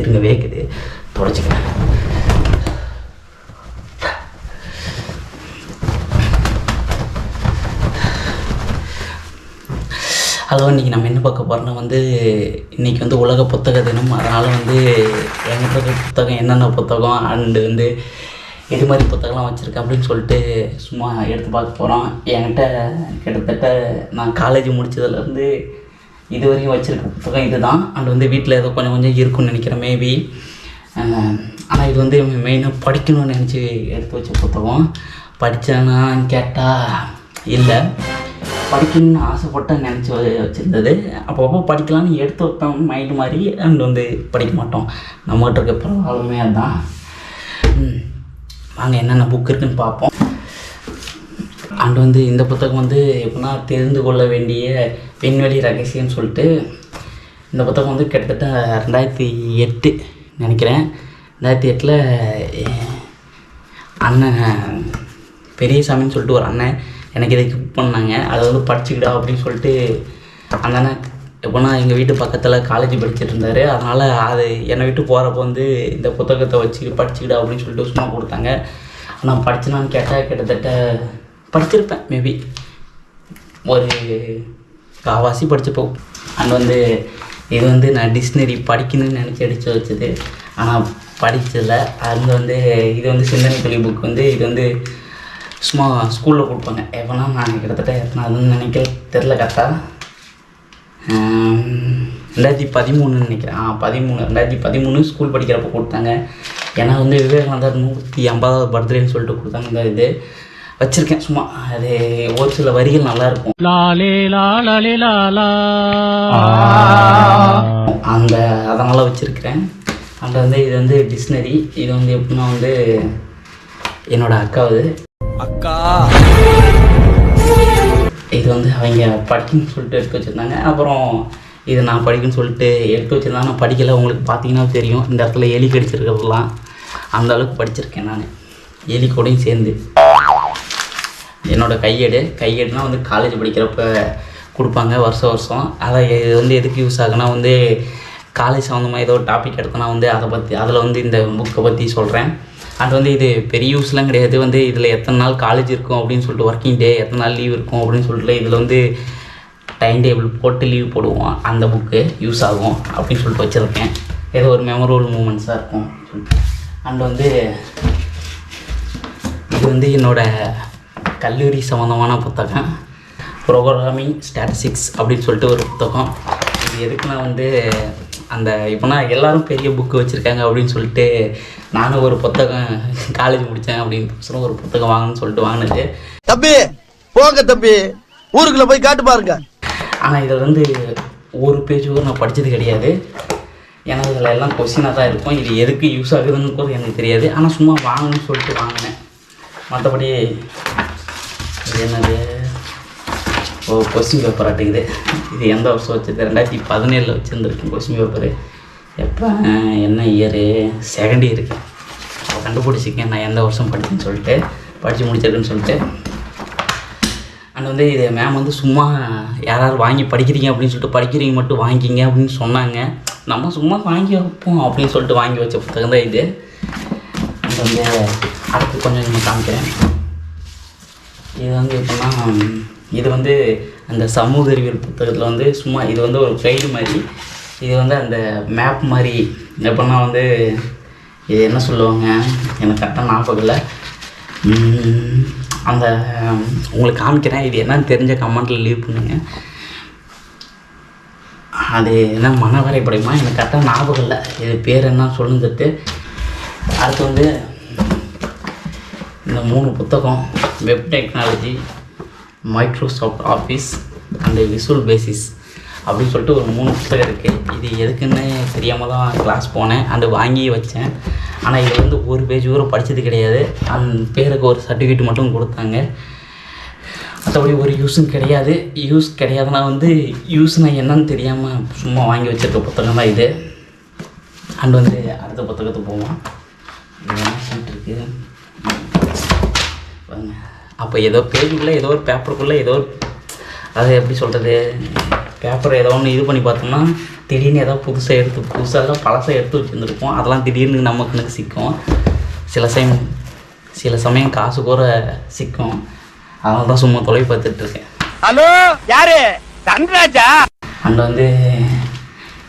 இருங்க வேக்குது தொடச்சிக்கிறேன் ஹலோ இன்றைக்கி நம்ம என்ன பார்க்க போகிறோம்னா வந்து இன்றைக்கி வந்து உலக புத்தக தினம். அதனால் வந்து எங்கிட்ட புத்தகம் என்னென்ன புத்தகம் அண்டு வந்து எது மாதிரி புத்தகம்லாம் வச்சுருக்கேன் அப்படின்னு சொல்லிட்டு சும்மா எடுத்து பார்க்க போகிறோம் என்கிட்ட கிட்டத்தட்ட நான் காலேஜ் முடித்ததுலேருந்து இது வரையும் வச்சுருக்க புத்தகம் இதுதான். அண்ட் வந்து வீட்டில் ஏதோ கொஞ்சம் கொஞ்சம் இருக்கும்னு நினைக்கிறேன் மேபி ஆனால் இது வந்து மெயினாக படிக்கணும்னு நினச்சி எடுத்து வச்ச புத்தகம். படித்தேனான்னு கேட்டால் இல்லை. படிக்கணும்னு ஆசைப்பட்டு நினச்சி வச்சுருந்தது. அப்பப்போ படிக்கலாம்னு எடுத்து வைப்பேன் மைண்டு மாதிரி அண்ட் வந்து படிக்க மாட்டோம். நம்மகிட்ட இருக்க ப்ராப்ளமே அதுதான். வாங்க என்னென்ன புக் இருக்குன்னு பார்ப்போம். அண்ட் வந்து இந்த புத்தகம் வந்து எப்படின்னா தெரிந்து கொள்ள வேண்டிய விண்வெளி ரகசியம்னு சொல்லிட்டு இந்த புத்தகம் வந்து கிட்டத்தட்ட ரெண்டாயிரத்தி எட்டு நினைக்கிறேன். ரெண்டாயிரத்தி எட்டில் அண்ணன் பெரியசாமின்னு சொல்லிட்டு ஒரு அண்ணன் எனக்கு இதை கிஃப்ட் பண்ணாங்க. அதை வந்து படிச்சுக்கிடா அப்படின்னு சொல்லிட்டு அந்த அண்ணன் எப்படின்னா எங்கள் வீட்டு பக்கத்தில் காலேஜ் படிச்சுட்டு இருந்தார். அதனால் அது என்னை விட்டு போகிறப்போ வந்து இந்த புத்தகத்தை வச்சு படிச்சுக்கிடா அப்படின்னு சொல்லிட்டு சும்மா கொடுத்தாங்க. நான் படிச்சுனான்னு கேட்டால் கிட்டத்தட்ட படிச்சிருப்பேன் மேபி ஒரு காவாசி படிச்சுப்போம் அண்ட் வந்து இது வந்து நான் டிக்ஷனரி படிக்கணும்னு நினச்சி அடித்து வச்சது. ஆனால் படிச்சதில்ல அது வந்து இது வந்து சிந்தனை தொழில் புக் வந்து இது வந்து சும்மா ஸ்கூலில் கொடுப்பாங்க. எப்போனா நான் கிட்டத்தட்ட எத்தனாவதுன்னு நினைக்கல. தெரில கரெக்டாக ரெண்டாயிரத்தி பதிமூணுன்னு நினைக்கிறேன். ஆ பதிமூணு. ரெண்டாயிரத்தி பதிமூணு ஸ்கூல் படிக்கிறப்ப கொடுத்தாங்க. ஏன்னா வந்து விவேகானந்தர் நூற்றி ஐம்பதாவது பர்த்டேன்னு சொல்லிட்டு கொடுத்தாங்க. இந்த இது. வச்சுருக்கேன். சும்மா அது ஒரு சில வரிகள் நல்லாயிருக்கும். லாலே லாலே லாலா அந்த அதனால் வச்சுருக்கிறேன். அண்ட் வந்து இது வந்து டிக்ஷனரி இது வந்து எப்படின்னா வந்து என்னோட அக்காவது அக்கா. இது வந்து அவங்க படிக்கணும்னு சொல்லிட்டு எடுத்து வச்சுருந்தாங்க. அப்புறம் இது நான் படிக்கணும்னு சொல்லிட்டு எடுத்து வச்சுருந்தாங்க நான் படிக்கல. உங்களுக்கு பார்த்தீங்கன்னா தெரியும். இந்த இடத்துல எலி கடிச்சிருக்கிறதுலாம் அந்த அளவுக்கு படிச்சிருக்கேன் நான். எலி கூடயும் சேர்ந்து. என்னோட கையேடு. கையேடுனா வந்து காலேஜ் படிக்கிறப்ப கொடுப்பாங்க வருஷம் வருஷம். அதை இது வந்து எதுக்கு யூஸ் ஆகுனா வந்து காலேஜ் சம்மந்தமாக ஏதோ டாபிக் எடுத்தனா வந்து அதை பற்றி அதில் வந்து இந்த புக்கை பற்றி சொல்கிறேன் அண்ட் வந்து இது பெரிய யூஸ்லாம் கிடையாது. வந்து இதில் எத்தனை நாள் காலேஜ் இருக்கும் அப்படின்னு சொல்லிட்டு ஒர்க்கிங் டே எத்தனை நாள் லீவ் இருக்கும் அப்படின்னு சொல்லிட்டு இதில் வந்து டைம் டேபிள் போட்டு லீவ் போடுவோம். அந்த புக்கு யூஸ் ஆகும் அப்படின்னு சொல்லிட்டு வச்சுருக்கேன். ஏதோ ஒரு மெமரபிள் மூமெண்ட்ஸாக இருக்கும் அண்ட் வந்து இது வந்து என்னோடய கல்லூரி சம்மந்தமான புத்தகம். ப்ரோக்ராமிங் ஸ்டாட்டிஸ்டிக்ஸ் அப்படின்னு சொல்லிட்டு ஒரு புத்தகம். இது எதுக்குன்னா வந்து அந்த இப்போனா எல்லாரும் பெரிய புக்கு வச்சுருக்காங்க அப்படின்னு சொல்லிட்டு நானும் ஒரு புத்தகம் காலேஜ் முடித்தேன் அப்படின்னு ஒரு புத்தகம் வாங்கணும்னு சொல்லிட்டு வாங்கினது. தம்பி போங்க தம்பி. ஊருக்குள்ள போய் காட்டு பாருங்க. ஆனால் இதில் வந்து ஒரு பேஜ் கூட நான் படித்தது கிடையாது. ஏன்னா இதில் எல்லாம் கொஸ்டினாக தான் இருக்கும். இது எதுக்கு யூஸ் ஆகுதுன்னு கூட எனக்கு தெரியாது. ஆனால் சும்மா வாங்கணும்னு சொல்லிட்டு வாங்கினேன். மற்றபடி இது என்னது? ஓ கொஸ்டின் பேப்பர் அட்டுக்குது இது எந்த வருஷம் வச்சது ரெண்டாயிரத்தி பதினேழில் வச்சுருந்துருக்கேன் கொஸ்டின் பேப்பரு எப்போ என்ன இயரு செகண்ட் இயருக்கு அப்போ கண்டுபிடிச்சிக்கேன் நான் எந்த வருஷம் படித்தேன்னு சொல்லிட்டு படித்து முடிச்சிருக்குன்னு சொல்லிட்டு. அண்ட் வந்து இது மேம் வந்து சும்மா யாராவது வாங்கி படிக்கிறீங்க அப்படின்னு சொல்லிட்டு படிக்கிறீங்க மட்டும் வாங்கிங்க அப்படின்னு சொன்னாங்க. நம்ம சும்மா வாங்கி வைப்போம் அப்படின்னு சொல்லிட்டு வாங்கி வச்ச புத்தகம் தான் இது. அது வந்து அடுத்து கொஞ்சம் நீங்கள் காமிக்கிறேன். இது வந்து எப்படின்னா இது வந்து அந்த சமூக அறிவியல் புத்தகத்தில் வந்து சும்மா இது வந்து ஒரு கைடு மாதிரி இது வந்து அந்த மேப் மாதிரி எப்படின்னா வந்து இது என்ன சொல்லுவாங்க? எனக்கு கரெக்டாக ஞாபகம் இல்லை. அந்த உங்களுக்கு காமிக்கிறேன். இது என்னன்னு தெரிஞ்ச கமெண்ட்டில் லீவ் பண்ணுங்க. அது என்ன மன வரைபடமா எனக்கு கரெக்டாக ஞாபகம் இல்லை. இது பேர் என்ன சொல்லுந்துட்டு அடுத்து வந்து இந்த மூணு புத்தகம் web technology Microsoft Office and visual basic அப்படின்னு சொல்லிட்டு ஒரு மூணு புத்தகம் இருக்குது இது எதுக்குன்னு தெரியாமல் தான் கிளாஸ் போனேன். அண்டு வாங்கி வச்சேன். ஆனால் இது வந்து ஒரு பேஜ் கூட படித்தது கிடையாது. அந்த பேருக்கு ஒரு சர்டிஃபிகேட் மட்டும் கொடுத்தாங்க. மற்றபடி ஒரு யூஸும் கிடையாது. யூஸ் கிடையாதுன்னா வந்து யூஸ்னால் என்னன்னு தெரியாமல் சும்மா வாங்கி வச்சிருக்க புத்தகம் தான் இது. அண்ட் வந்து அடுத்த புத்தகத்துக்கு போவோம். இது என்ன அப்போ ஏதோ பேஜுக்குள்ளே ஏதோ ஒரு பேப்பருக்குள்ளே ஏதோ ஒரு அது எப்படி சொல்கிறது பேப்பர் ஏதோ ஒன்று இது பண்ணி பார்த்தோம்னா திடீர்னு ஏதாவது புதுசாக எடுத்து புதுசாக பழசாக எடுத்து வச்சுருந்துருப்போம். அதெல்லாம் திடீர்னு கண்ணுக்கு சிக்கும். சில சமயம் சில சமயம் காசு கூட சிக்கும். அதனால தான் சும்மா தொலை பார்த்துட்டு இருக்கேன். ஹலோ யாரு? தன்ராஜா? அண்ட் வந்து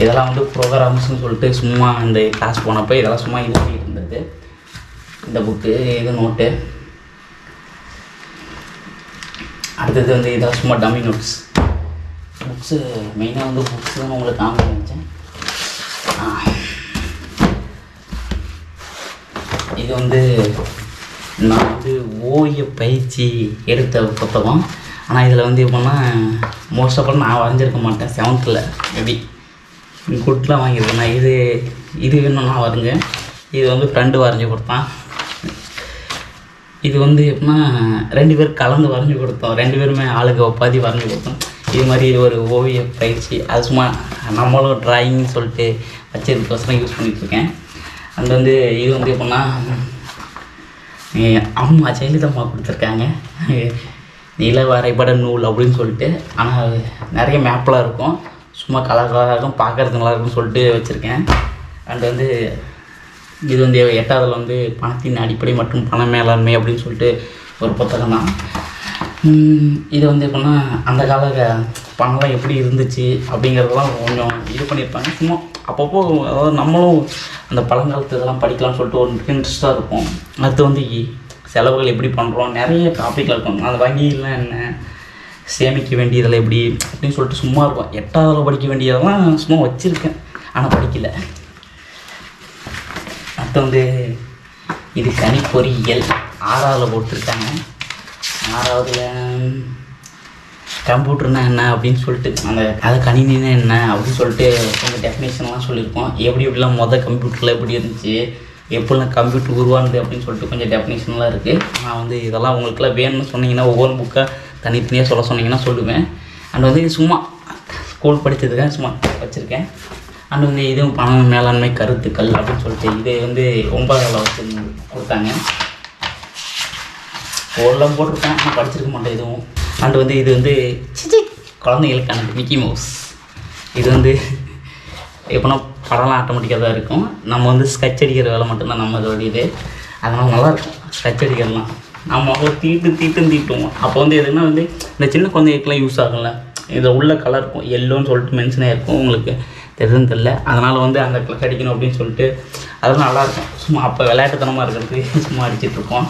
இதெல்லாம் வந்து ப்ரோக்ராம்ஸ்னு சொல்லிட்டு சும்மா இந்த கிளாஸ் போனப்போ இதெல்லாம் சும்மா இது பண்ணிட்டு இருந்தது. இந்த புக்கு இது நோட்டு அடுத்தது வந்து இதாக சும்மா டம்மி நோட்ஸ் புக்ஸு மெயினாக வந்து புக்ஸ் தான் உங்களுக்கு காமிக்க நினச்சேன். இது வந்து நான் வந்து ஓவிய பயிற்சி எடுத்த புத்தகம். ஆனால் இதில் வந்து எப்படின்னா மோஸ்ட் ஆஃப் ஆல் நான் வரைஞ்சிருக்க மாட்டேன். செவன்த்தில் மேபி குட்லாம் வாங்கியிருக்கேன். நான் இது இது வேணும் நான் வரைஞ்சேன் இது வந்து ஃப்ரெண்டு வரைஞ்சி கொடுத்தான். இது வந்து எப்படின்னா ரெண்டு பேர் கலந்து வரைஞ்சி கொடுத்தோம். ரெண்டு பேருமே ஆளுக்கு ஒப்பாதி வரைஞ்சி கொடுத்தோம். இது மாதிரி இது ஒரு ஓவிய பயிற்சி. அது சும்மா நம்மளும் ட்ராயிங்னு சொல்லிட்டு வச்சதுக்கோசரம் யூஸ் பண்ணிகிட்ருக்கேன் அண்ட் வந்து இது வந்து எப்படின்னா அம்மா ஜெயலலிதாம்மா கொடுத்துருக்காங்க. நில வரைபட நூல் அப்படின்னு சொல்லிட்டு. ஆனால் நிறைய மேப்லாம் இருக்கும். சும்மா கலர் கலராக இருக்கும் பார்க்கறதுக்கு நல்லா இருக்கும்னு சொல்லிட்டு வச்சுருக்கேன். அண்ட் வந்து இது வந்து எட்டாவதில் வந்து பணத்தின் அடிப்படை மற்றும் பண மேலாண்மை அப்படின்னு சொல்லிட்டு ஒரு புத்தகம் தான். இது வந்து எப்படின்னா அந்த கால பணம்லாம் எப்படி இருந்துச்சு அப்படிங்கிறதெல்லாம் கொஞ்சம் இது பண்ணியிருப்பாங்க. சும்மா அப்பப்போ அதாவது நம்மளும் அந்த பழங்காலத்து இதெல்லாம் படிக்கலாம்னு சொல்லிட்டு ஒரு இன்ட்ரெஸ்ட்டாக இருக்கும் அடுத்து வந்து செலவுகள் எப்படி பண்ணுறோம் நிறைய டாப்பிக்கில் இருக்கும். அந்த வங்கியெலாம் என்ன சேமிக்க வேண்டியதெல்லாம் எப்படி அப்படின்னு சொல்லிட்டு சும்மா இருக்கும். எட்டாவதில் படிக்க வேண்டியதெல்லாம் சும்மா வச்சுருக்கேன். ஆனால் படிக்கலை. அடுத்து வந்து இது கனி பொறியியல் ஆறாவதுல போட்டிருக்காங்க ஆறாவதில் கம்ப்யூட்டர்னா என்ன அப்படின்னு சொல்லிட்டு அந்த அது கணினினா என்ன அப்படின்னு சொல்லிட்டு கொஞ்சம் டெஃபினேஷன்லாம் சொல்லியிருக்கோம். எப்படி எப்படிலாம் மொதல் கம்ப்யூட்டரில் எப்படி இருந்துச்சு எப்படிலாம் கம்ப்யூட்டர் உருவானது அப்படின்னு சொல்லிட்டு கொஞ்சம் டெஃபினேஷன்லாம் இருக்குது நான் வந்து இதெல்லாம் உங்களுக்குலாம் வேணும்னு சொன்னீங்கன்னா ஒவ்வொரு புக்காக தனித்தனியாக சொல்ல சொன்னீங்கன்னா சொல்லுவேன். அண்ட் வந்து சும்மா ஸ்கூல் படித்ததுக்காக சும்மா வச்சுருக்கேன். அண்ட் வந்து இதுவும் பண மேலாண்மை கருத்துக்கள் அப்படின்னு சொல்லிட்டு இது வந்து ஒன்பதாவில் வச்சு கொடுத்தாங்க. கோல்லாம் போட்டிருக்கேன் நான் படிச்சிருக்க மாட்டேன் எதுவும். அண்ட் வந்து இது வந்து சிச்சி. குழந்தைகளுக்கானது மிக்கி மவுஸ். இது வந்து எப்படின்னா படம்லாம் ஆட்டோமேட்டிக்காக தான் இருக்கும். நம்ம வந்து ஸ்கெட்ச் அடிக்கிற வேலை மட்டும்தான் நம்ம இதோட இது அதனால் நல்லாயிருக்கும் ஸ்கெட்ச் அடிக்கிறதுலாம். நம்ம அவ்வளோ தீட்டு தீட்டுன்னு தீட்டுவோம். அப்போ வந்து எதுனா வந்து இந்த சின்ன குழந்தைகளுக்குலாம் யூஸ் ஆகும்ல இதில் உள்ள கலர் இருக்கும் எல்லோன்னு சொல்லிட்டு மென்ஷன் ஆகிருக்கும் உங்களுக்கு. தெரியுதுன்னு தெரில அதனால் வந்து அந்த கலர் அடிக்கணும் அப்படின்னு சொல்லிட்டு அதெல்லாம் நல்லாயிருக்கும் சும்மா அப்போ விளையாட்டுத்தனமாக இருக்கிறதுக்கு சும்மா அடிச்சிட்ருக்கோம்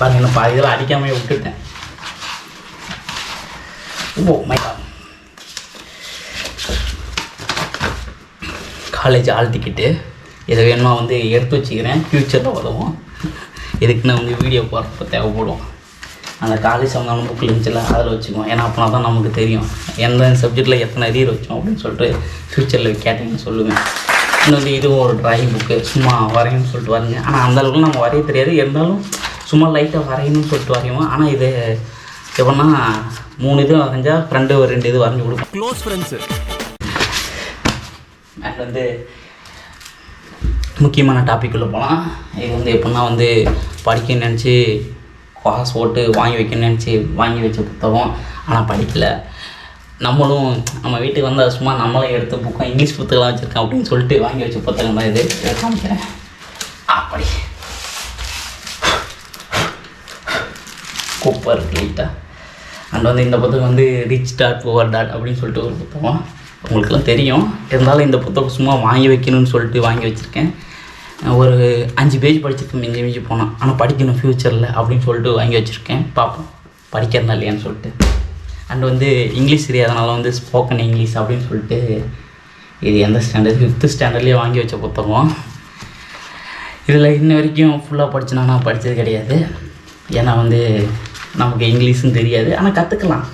பாருங்கள் நான் பாதி இதெல்லாம் அடிக்காமே விட்டுட்டேன். Oh my college hall ticket இதை வேணுமா வந்து எடுத்து வச்சுக்கிறேன். ஃப்யூச்சரில் உதவும். இதுக்கு நான் வந்து வீடியோ போகிறப்ப தேவைப்படும். அந்த காலேஜ் சம்மந்தமான புக்கில் இருந்துச்சுல அதில் வச்சுக்குவோம். ஏன்னா அப்போனா தான் நமக்கு தெரியும். எந்த சப்ஜெக்டில் எத்தனை அரியர் வச்சோம் அப்படின்னு சொல்லிட்டு ஃப்யூச்சரில் கேட்டிங்கன்னு சொல்லுவேன். வந்து இதுவும் ஒரு டிராயிங் புக்கு சும்மா வரையணும்னு சொல்லிட்டு வரைங்க ஆனால் அந்த அளவுக்கு நம்ம வரைய தெரியாது. இருந்தாலும் சும்மா லைட்டாக வரையணும்னு சொல்லிட்டு வரையுவோம் ஆனால் இது எப்படின்னா மூணு இது வரைஞ்சா ஃப்ரெண்டு ஒரு ரெண்டு இது வரைஞ்சி கொடுப்போம். க்ளோஸ் ஃப்ரெண்ட்ஸு அண்ட் வந்து முக்கியமான டாபிக் உள்ள போகலாம் இது வந்து எப்படின்னா வந்து படிக்க நினச்சி பாஸ் போட்டு வாங்கி வைக்கணும்னு நினச்சி வாங்கி வச்ச புத்தகம் ஆனால் படிக்கலை. நம்மளும் நம்ம வீட்டுக்கு வந்தால் சும்மா நம்மளே எடுத்த புக்கம் இங்கிலீஷ் புத்தகம்லாம் வச்சுருக்கேன் அப்படின்னு சொல்லிட்டு வாங்கி வச்ச புத்தகம் தான் இது. காமிக்கிறேன். அப்படி. குப்பை இருக்கு லைட்டாக அண்ட் வந்து இந்த புத்தகம் வந்து ரிச் டாட் புவர் டாட் அப்படின்னு சொல்லிட்டு ஒரு புத்தகம். உங்களுக்குலாம் தெரியும். இருந்தாலும் இந்த புத்தகம் சும்மா வாங்கி வைக்கணும்னு சொல்லிட்டு வாங்கி வச்சுருக்கேன். ஒரு அஞ்சு பேஜ் படிச்சிருக்கேன் மிஞ்சி மிஞ்சி போனால் ஆனால் படிக்கணும் ஃப்யூச்சரில் அப்படின்னு சொல்லிட்டு வாங்கி வச்சுருக்கேன். பார்ப்போம் படிக்கிறதா இல்லையான்னு சொல்லிட்டு. அண்ட் வந்து இங்கிலீஷ் தெரியாதனால வந்து ஸ்போக்கன் இங்கிலீஷ் அப்படின்னு சொல்லிட்டு இது எந்த ஸ்டாண்டர்ட் ஃபிஃப்த்து ஸ்டாண்டர்ட்லேயே வாங்கி வச்ச புத்தகம். இதில் இன்ன வரைக்கும் ஃபுல்லாக படிச்சுனா நான் படித்தது கிடையாது. ஏன்னா வந்து நமக்கு இங்கிலீஷும் தெரியாது. ஆனால் கற்றுக்கலாம்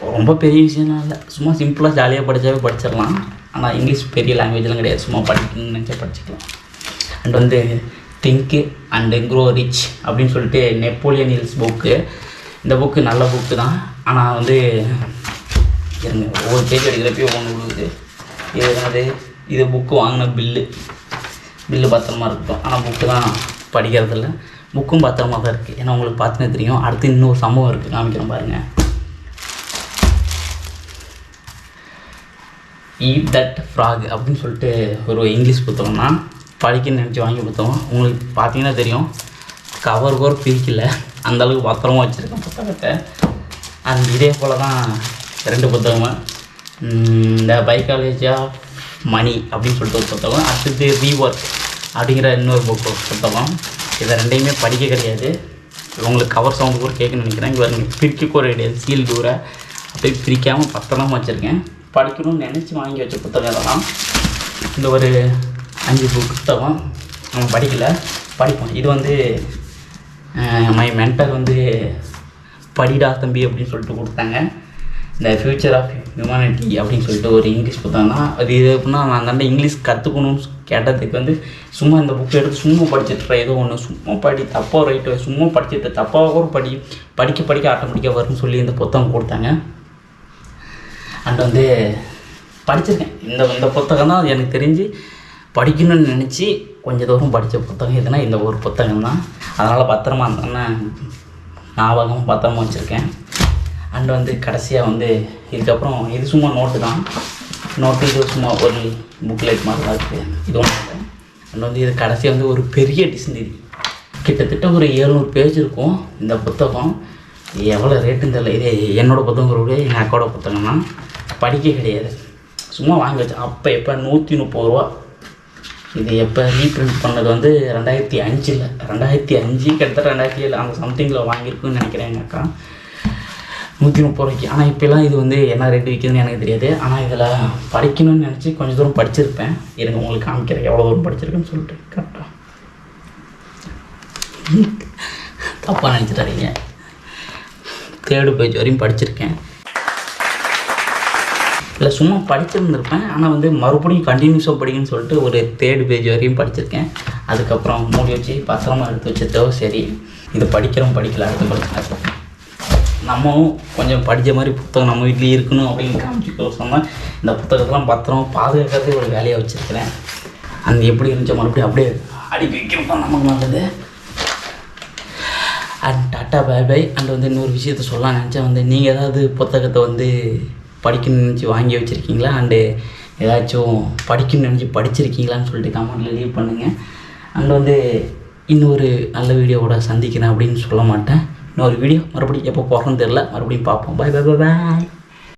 ரொம்ப பெரிய விஷயம்லாம் இல்லை. சும்மா சிம்பிளாக ஜாலியாக படித்தாவே படிச்சிடலாம். ஆனால் இங்கிலீஷ் பெரிய லாங்குவேஜ்லாம் கிடையாது. சும்மா படிக்கணும்னு நினச்சா படிச்சுக்கலாம். அண்ட் வந்து திங்க் அண்ட் க்ரோ ரிச் அப்படின்னு சொல்லிட்டு நெப்போலியன் ஹில்ஸ் புக்கு இந்த புக்கு நல்ல புக்கு தான். ஆனால் வந்து இருங்க. ஒவ்வொரு பேஜ் எடுக்கிறப்பையும் ஒன்று விழுகுது இது என்னது? இது புக்கு வாங்கின பில்லு பில்லு பத்திரமா இருக்கும் ஆனால் புக்கு தான் படிக்கிறதில்ல. புக்கும் பத்திரமா தான் இருக்குது ஏன்னா உங்களுக்கு பார்த்துனே தெரியும். அடுத்து இன்னொரு சம்பவம் இருக்குது காமிக்கிறேன் பாருங்கள் ஈட் தட் ஃப்ராக் அப்படின்னு சொல்லிட்டு ஒரு இங்கிலீஷ் புத்தகம் தான். படிக்கணும்னு நினச்சி வாங்கி புத்தகம். உங்களுக்கு பார்த்தீங்கன்னா தெரியும். கவர் கூட பிரிக்கல. அந்தளவுக்கு பத்திரமா வச்சுருக்கேன் புத்தகத்தை. அந்த இதே போல் தான் ரெண்டு புத்தகமும். இந்த பைக்காலஜி ஆஃப் மணி அப்படின்னு சொல்லிட்டு ஒரு புத்தகம். அடுத்தது ரீஒர்க் அப்படிங்கிற இன்னொரு புக்கு புத்தகம். இதை ரெண்டையுமே படிக்க கிடையாது. உங்களுக்கு கவர் சவுண்ட் கூட கேட்கணும்னு நினைக்கிறேன். இங்கே நீங்கள் பிரிக்க கூட கிடையாது. சீல் தூர அப்படியே பிரிக்காமல் பத்திரமா வச்சுருக்கேன். படிக்கணும்னு நினச்சி வாங்கி வச்ச புத்தகம் இதெல்லாம் இந்த ஒரு அஞ்சு புத்தகம். நம்ம படிக்கலை. படிப்போம். இது வந்து மை மென்டர் வந்து படிடா தம்பி அப்படின்னு சொல்லிட்டு கொடுத்தாங்க. இந்த ஃப்யூச்சர் ஆஃப் ஹியூமனிட்டி அப்படின்னு சொல்லிட்டு ஒரு இங்கிலீஷ் புத்தகம் தான். அது இது எப்படின்னா நான் அந்த இங்கிலீஷ் கற்றுக்கணும்னு கேட்டதுக்கு வந்து சும்மா இந்த புக் எடுத்து சும்மா படிச்சுட்டு ஏதோ ஒன்று சும்மா படி தப்பாக ரைட்டு சும்மா படிச்சுட்டு தப்பாக கூட படி படிக்க படிக்க ஆட்டோமேட்டிக்காக வரும்னு சொல்லி இந்த புத்தகம் கொடுத்தாங்க. அண்ட் வந்து படிச்சிருக்கேன். இந்த இந்த புத்தகம் தான் எனக்கு தெரிஞ்சு படிக்கணும்னு நினச்சி கொஞ்சம் தூரம் படித்த புத்தகம் எதுனா இந்த ஒரு புத்தகம் தான். அதனால் பத்திரமா அந்த ஞாபகம் பத்திரமா வச்சுருக்கேன். அண்ட் வந்து கடைசியாக வந்து இதுக்கப்புறம் இது சும்மா நோட்டு தான். நோட்டு இது சும்மா ஒரு புக்லெட் மாதிரி தான் இருக்குது இது ஒன்று அண்ட் வந்து இது கடைசியாக வந்து ஒரு பெரிய டிக்ஷனரி கிட்டத்தட்ட ஒரு எழுநூறு பேஜ் இருக்கும் இந்த புத்தகம். எவ்வளோ ரேட்டுன்னு தெரியல. இது என்னோடய புத்தகங்களை விட எங்கள் அக்காவோட புத்தகம் தான் படிக்க கிடையாது. சும்மா வாங்கி வச்சேன். அப்போ எப்போ? நூற்றி முப்பது ரூபா. இது எப்போ? ரீப்ரிண்ட் பண்ணது வந்து ரெண்டாயிரத்தி அஞ்சில். ரெண்டாயிரத்தி அஞ்சு கிட்டத்தட்ட ரெண்டாயிரத்தி ஏழு. அந்த சம்திங்கில் வாங்கியிருக்குன்னு நினைக்கிறேன் எங்கள் அக்கா. நூற்றி முப்பது ரூபாய்க்கு. ஆனால் இப்போலாம் இது வந்து என்ன ரேட்டு விற்கிதுன்னு எனக்கு தெரியாது. ஆனால் இதில் படிக்கணும்னு நினச்சி கொஞ்சம் தூரம் படிச்சிருப்பேன். இருங்க உங்களுக்கு காமிக்கிறேன். எவ்வளோ தூரம் படிச்சிருக்கேன்னு சொல்லிட்டு. கரெக்டாக தப்பாக நினச்சிட்டாதீங்க தேர்டு பேஜ் வரையும் படிச்சிருக்கேன். இல்லை சும்மா படிச்சிருந்திருப்பேன். ஆனால் வந்து மறுபடியும் கண்டினியூஸாக படிக்கணும்னு சொல்லிட்டு ஒரு தேர்டு பேஜ் வரையும் படிச்சிருக்கேன். அதுக்கப்புறம் மூடி வச்சு பத்திரமா எடுத்து வச்சதோ சரி இது படிக்கிறோம் படிக்கல அடுத்த படிச்சு நம்மளும் கொஞ்சம் படித்த மாதிரி புத்தகம் நம்ம வீட்லேயே இருக்கணும் அப்படின்னு காமிச்சிக்கோ சொன்னால் இந்த புத்தகத்தெல்லாம் பத்திரமா பாதுகாக்கிறதே ஒரு வேலையாக வச்சுருக்கிறேன். அந்த எப்படி இருந்துச்சோ மறுபடியும் அப்படியே அடி வைக்கிறது நமக்கு நல்லது. And tata bye bye and வந்து இன்னொரு விஷயத்த சொல்லலாம் நினச்சேன். வந்து நீங்கள் ஏதாவது புத்தகத்தை வந்து படிக்கணும்னு நினச்சி வாங்கி வச்சுருக்கீங்களா? அண்டு ஏதாச்சும் படிக்கணும்னு நினச்சி படிச்சிருக்கீங்களான்னு சொல்லிட்டு கமெண்ட்டில் லீவ் பண்ணுங்கள் அண்டு வந்து இன்னொரு நல்ல வீடியோவோட சந்திக்கிறேன் அப்படின்னு சொல்ல மாட்டேன். இன்னொரு வீடியோ மறுபடியும் எப்போ போகிறோன்னு தெரில மறுபடியும் பார்ப்போம். பாய் பாய் பாய்